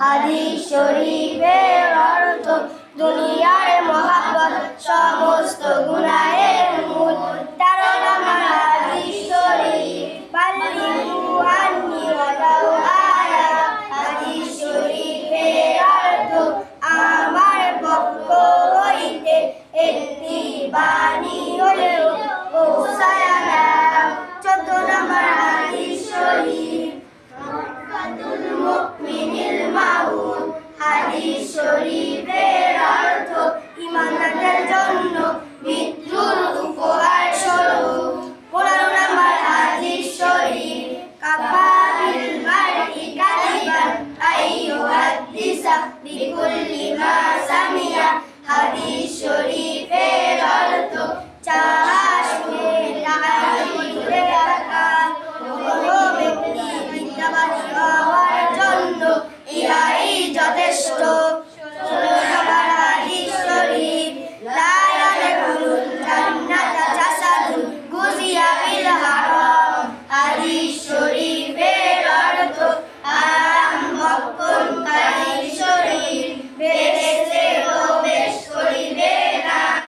হাদিস শরীফের অর্থ দুনিয়ার মহাব্বত সমস্ত গুণায়ের মূল